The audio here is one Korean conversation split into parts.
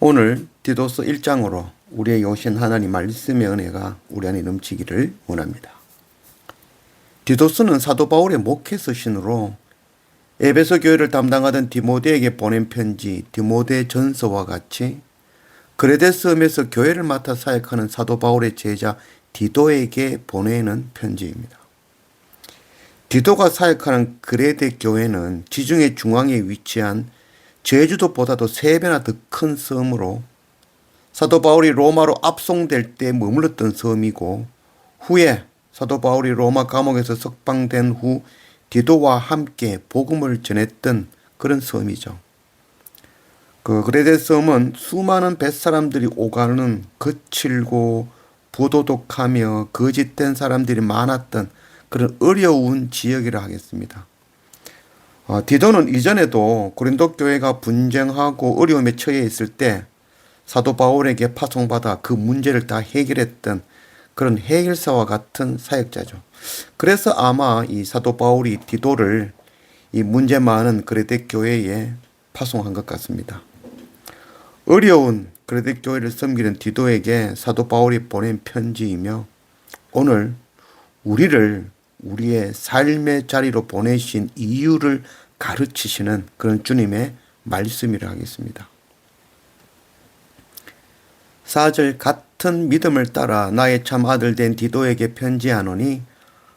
오늘 디도서 1장으로 우리의 오신 하나님 말씀의 은혜가 우리 안에 넘치기를 원합니다. 디도스는 사도 바울의 목회 서신으로 에베소 교회를 담당하던 디모데에게 보낸 편지 디모데 전서와 같이 그레데 섬에서 교회를 맡아 사역하는 사도 바울의 제자 디도에게 보내는 편지입니다. 디도가 사역하는 그레데 교회는 지중해 중앙에 위치한 제주도보다도 세 배나 더 큰 섬으로 사도 바울이 로마로 압송될 때 머물렀던 섬이고 후에 사도 바울이 로마 감옥에서 석방된 후 디도와 함께 복음을 전했던 그런 섬이죠. 그 그레데 섬은 수많은 뱃사람들이 오가는 거칠고 부도덕하며 거짓된 사람들이 많았던 그런 어려운 지역이라 하겠습니다. 어, 디도는 이전에도 고린도 교회가 분쟁하고 어려움에 처해 있을 때 사도 바울에게 파송받아 그 문제를 다 해결했던 그런 해결사와 같은 사역자죠. 그래서 아마 이 사도 바울이 디도를 이 문제 많은 그레데 교회에 파송한 것 같습니다. 어려운 그레데 교회를 섬기는 디도에게 사도 바울이 보낸 편지이며 오늘 우리를 우리의 삶의 자리로 보내신 이유를 가르치시는 그런 주님의 말씀이라 하겠습니다. 4절 같은 믿음을 따라 나의 참 아들 된 디도에게 편지하노니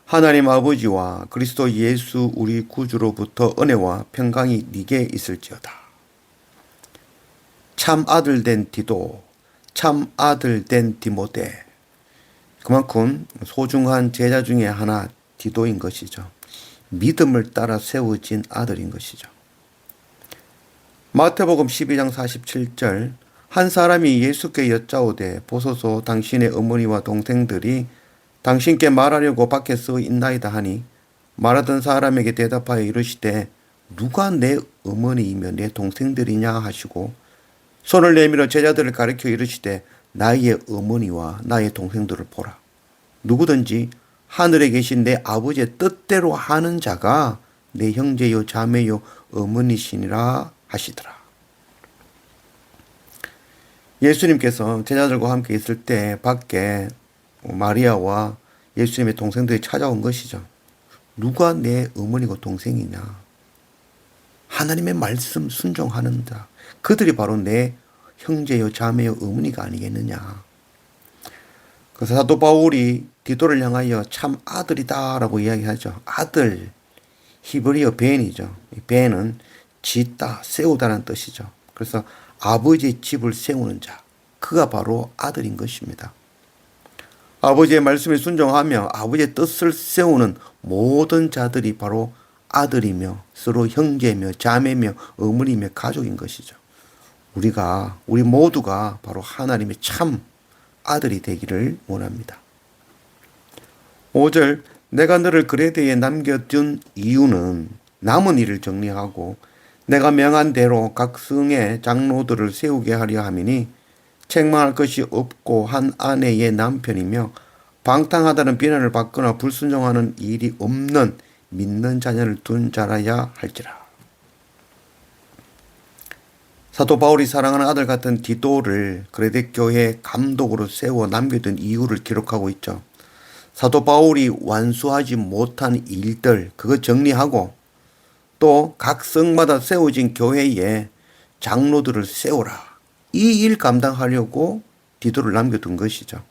하나님 아버지와 그리스도 예수 우리 구주로부터 은혜와 평강이 네게 있을지어다. 참 아들 된 디도, 참 아들 된 디모데. 그만큼 소중한 제자 중에 하나 디도인 것이죠. 믿음을 따라 세워진 아들인 것이죠. 마태복음 12장 47절 한 사람이 예수께 여짜오되 보소서 당신의 어머니와 동생들이 당신께 말하려고 밖에 서 있나이다 하니 말하던 사람에게 대답하여 이르시되 누가 내 어머니이며 내 동생들이냐 하시고 손을 내밀어 제자들을 가리켜 이르시되 나의 어머니와 나의 동생들을 보라 누구든지 하늘에 계신 내 아버지의 뜻대로 하는 자가 내 형제요 자매요 어머니시니라 하시더라. 예수님께서 제자들과 함께 있을 때 밖에 마리아와 예수님의 동생들이 찾아온 것이죠. 누가 내 어머니고 동생이냐? 하나님의 말씀 순종하는다. 그들이 바로 내 형제요 자매요 어머니가 아니겠느냐? 그래서 사도 바울이 디도를 향하여 참 아들이다라고 이야기하죠. 아들 히브리어 벤이죠. 벤은 짓다, 세우다는 뜻이죠. 그래서 아버지의 집을 세우는 자, 그가 바로 아들인 것입니다. 아버지의 말씀에 순종하며 아버지의 뜻을 세우는 모든 자들이 바로 아들이며 서로 형제며 자매며 어머니며 가족인 것이죠. 우리가 우리 모두가 바로 하나님의 참 아들이 되기를 원합니다. 5절 내가 너를 그레데에 남겨둔 이유는 남은 일을 정리하고 내가 명한 대로 각 성의 장로들을 세우게 하려 함이니 책망할 것이 없고 한 아내의 남편이며 방탕하다는 비난을 받거나 불순종하는 일이 없는 믿는 자녀를 둔 자라야 할지라. 사도 바울이 사랑하는 아들 같은 디도를 그레데 교회 감독으로 세워 남겨둔 이유를 기록하고 있죠. 사도 바울이 완수하지 못한 일들 그거 정리하고 또 각 성마다 세워진 교회에 장로들을 세우라. 이 일 감당하려고 디도를 남겨둔 것이죠.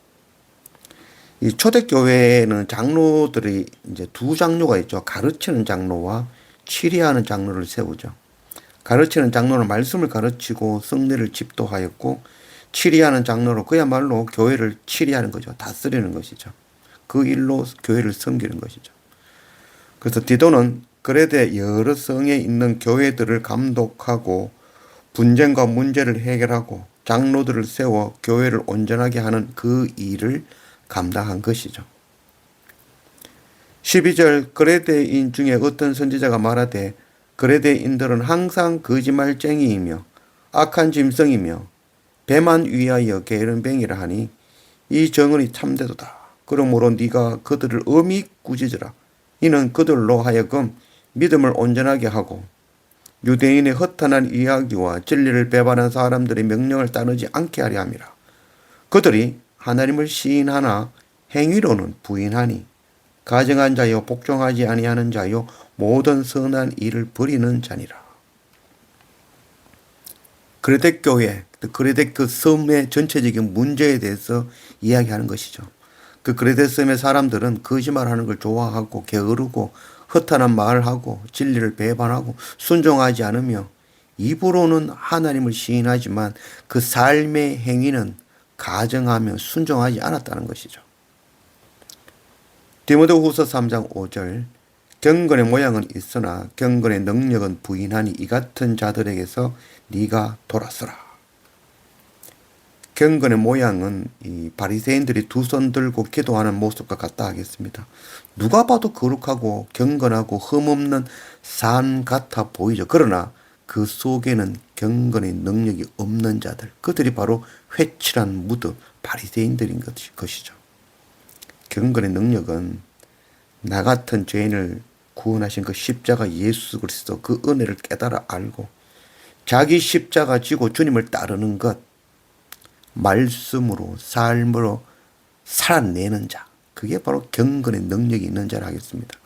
이 초대교회에는 장로들이 이제 두 장로가 있죠. 가르치는 장로와 치리하는 장로를 세우죠. 가르치는 장로는 말씀을 가르치고 성례를 집도하였고 치리하는 장로로 그야말로 교회를 치리하는 거죠. 다스리는 것이죠. 그 일로 교회를 섬기는 것이죠. 그래서 디도는 그레데 여러 성에 있는 교회들을 감독하고 분쟁과 문제를 해결하고 장로들을 세워 교회를 온전하게 하는 그 일을 감당한 것이죠. 12절 그레데인 중에 어떤 선지자가 말하되 그레데인들은 항상 거짓말쟁이이며 악한 짐승이며 배만 위하여 게으름뱅이라 하니 이 정언이 참되도다. 그러므로 네가 그들을 엄히 꾸짖으라. 이는 그들로 하여금 믿음을 온전하게 하고 유대인의 허탄한 이야기와 진리를 배반한 사람들의 명령을 따르지 않게 하려 함이라. 그들이 하나님을 시인하나 행위로는 부인하니 가정한 자요 복종하지 아니하는 자요 모든 선한 일을 버리는 자니라. 그레데 교회, 그레데 그 섬의 전체적인 문제에 대해서 이야기하는 것이죠. 그 그레데 섬의 사람들은 거짓말하는 걸 좋아하고 게으르고 허탄한 말을 하고 진리를 배반하고 순종하지 않으며 입으로는 하나님을 시인하지만 그 삶의 행위는 가정하며 순종하지 않았다는 것이죠. 디모데후서 3장 5절 경건의 모양은 있으나 경건의 능력은 부인하니 이 같은 자들에게서 네가 돌아서라. 경건의 모양은 이 바리새인들이 두 손 들고 기도하는 모습과 같다 하겠습니다. 누가 봐도 거룩하고 경건하고 흠없는 산 같아 보이죠. 그러나 그 속에는 경건의 능력이 없는 자들, 그들이 바로 회칠한 무드 바리새인들인 것이- 것이죠. 경건의 능력은 나 같은 죄인을 구원하신 그 십자가 예수 그리스도 그 은혜를 깨달아 알고 자기 십자가 지고 주님을 따르는 것, 말씀으로 삶으로 살아내는 자, 그게 바로 경건의 능력이 있는 자라 하겠습니다.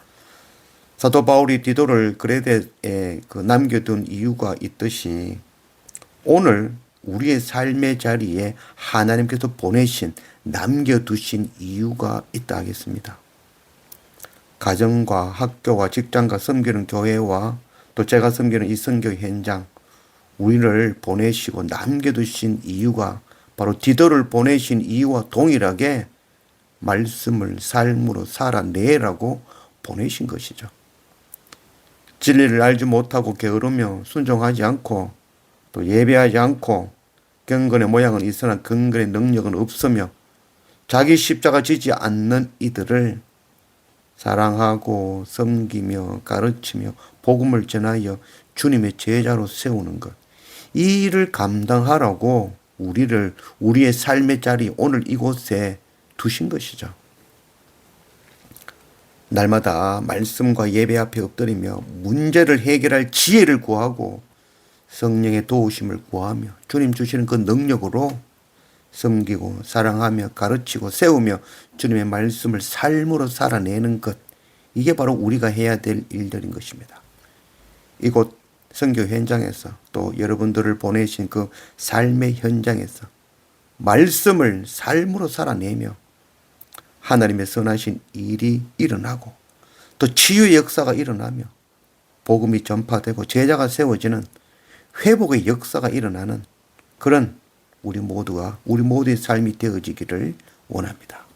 사도 바울이 디도를 그레데에 그 남겨둔 이유가 있듯이 오늘 우리의 삶의 자리에 하나님께서 보내신 남겨두신 이유가 있다 하겠습니다. 가정과 학교와 직장과 섬기는 교회와 또 제가 섬기는 이 선교 현장 우리를 보내시고 남겨두신 이유가 바로 디도를 보내신 이유와 동일하게 말씀을 삶으로 살아내라고 보내신 것이죠. 진리를 알지 못하고 게으르며 순종하지 않고 또 예배하지 않고 경건의 모양은 있으나 근근의 능력은 없으며 자기 십자가 지지 않는 이들을 사랑하고 섬기며 가르치며 복음을 전하여 주님의 제자로 세우는 것. 이 일을 감당하라고 우리를 우리의 삶의 자리 오늘 이곳에 두신 것이죠. 날마다 말씀과 예배 앞에 엎드리며 문제를 해결할 지혜를 구하고 성령의 도우심을 구하며 주님 주시는 그 능력으로 섬기고 사랑하며 가르치고 세우며 주님의 말씀을 삶으로 살아내는 것 이게 바로 우리가 해야 될 일들인 것입니다. 이곳 선교 현장에서 또 여러분들을 보내신 그 삶의 현장에서 말씀을 삶으로 살아내며 하나님의 선하신 일이 일어나고 또 치유의 역사가 일어나며 복음이 전파되고 제자가 세워지는 회복의 역사가 일어나는 그런 우리 모두가 우리 모두의 삶이 되어지기를 원합니다.